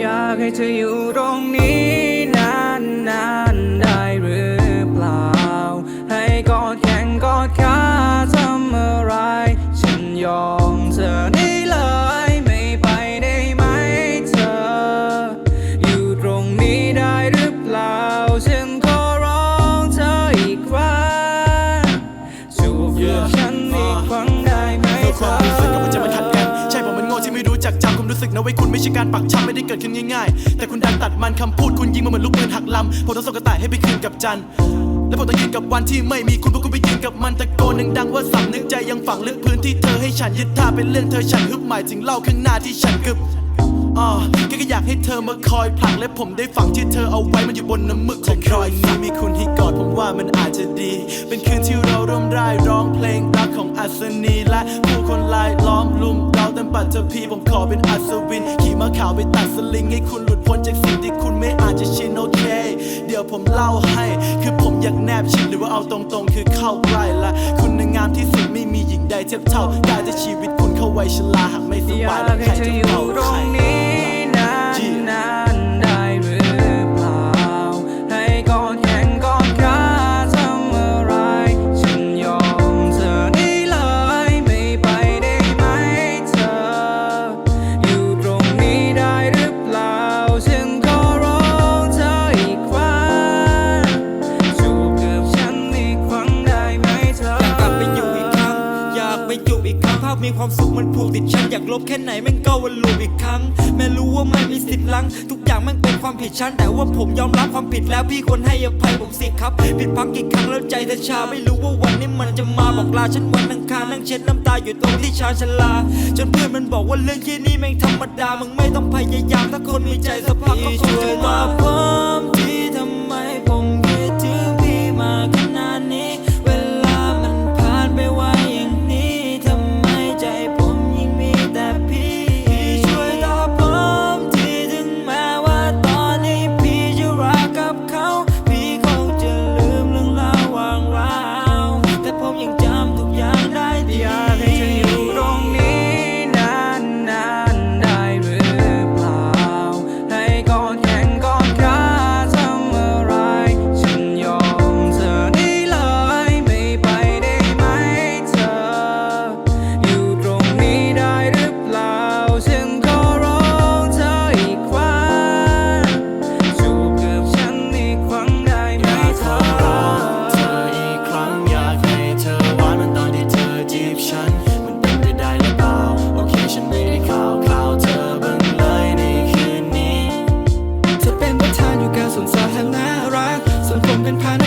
อยากให้เธออยู่ตรงนี้ ไม่รู้จักจำความรู้สึกนะไว้คุณไม่ใช่การปักช้ำไม่ได้เกิดขึ้นง่ายๆ แต่คุณดันตัดมันคำพูดคุณยิงมันเหมือนลูกปืนหักลำผมต้องส่งกระต่ายให้ไปคืนกับจันและผมต้องยืนกับวันที่ไม่มีคุณเพราะคุณไปยืนกับมันตะโกนดังๆว่าสำนึกใจยังฝังลึกพื้นที่เธอให้ฉันยึดท่าเป็นเรื่องเธอฉันฮึบหมายถึงเล่าข้างหน้าที่ฉันกึบ อ่าแค่ก็อยากให้เธอมาคอยผลักและผมได้ฝังที่เธอเอาไว้มันอยู่บนน้ำมึกของคอยนี้มีคุณให้กอดผมว่ามันอาจจะดี เป็นคืนที่เราร่วมร่ายร้องเพลงรักของอัศนีและผู้คนลายล้อมลุมเราเต็มปัตตภีผมขอเป็นอัศวิน ขี่ม้าขาวไปตัดสลิงให้คุณหลุดพ้นจากสิ่งที่คุณไม่อาจจะชินโอเค เดี๋ยวผมเล่าให้ คือผมอยากแนบชิดหรือว่าเอาตรงๆ คือเข้าใกล้ละคุณนางงามที่สุดไม่มีหญิงใดเทียบเท่าได้แต่ชีวิตคุณเข้าไว้ชราหากไม่สบายแล้วใครจะอยู่เฝ้าตรใคร อยากไปอยู่อีกครั้งภาพมีความสุขมันผูกติดฉันอยากลบแค่ไหนแม่งก็วนลูปอีกครั้ง แม่รู้ว่าไม่มีสิทธิ์ลัง ทุกอย่างแม่งเป็นความผิดฉันแต่ว่าผมยอมรับความผิดแล้วพี่ควรให้อภัยผมสิครับ ผิดพักกี่ครั้งแล้วใจเธอชาไม่รู้ว่าวันนี้มันจะมาบอกลาฉันวันอังคารนั่งเช็ดน้ำตาอยู่ตรงที่ชาชลา จนเพื่อนมันบอกว่าเรื่องแค่นี้แม่งธรรมดามึงไม่ต้องพยายามถ้าคนมีใจสักพักก็คงจะมาพร้อม เป็นพัน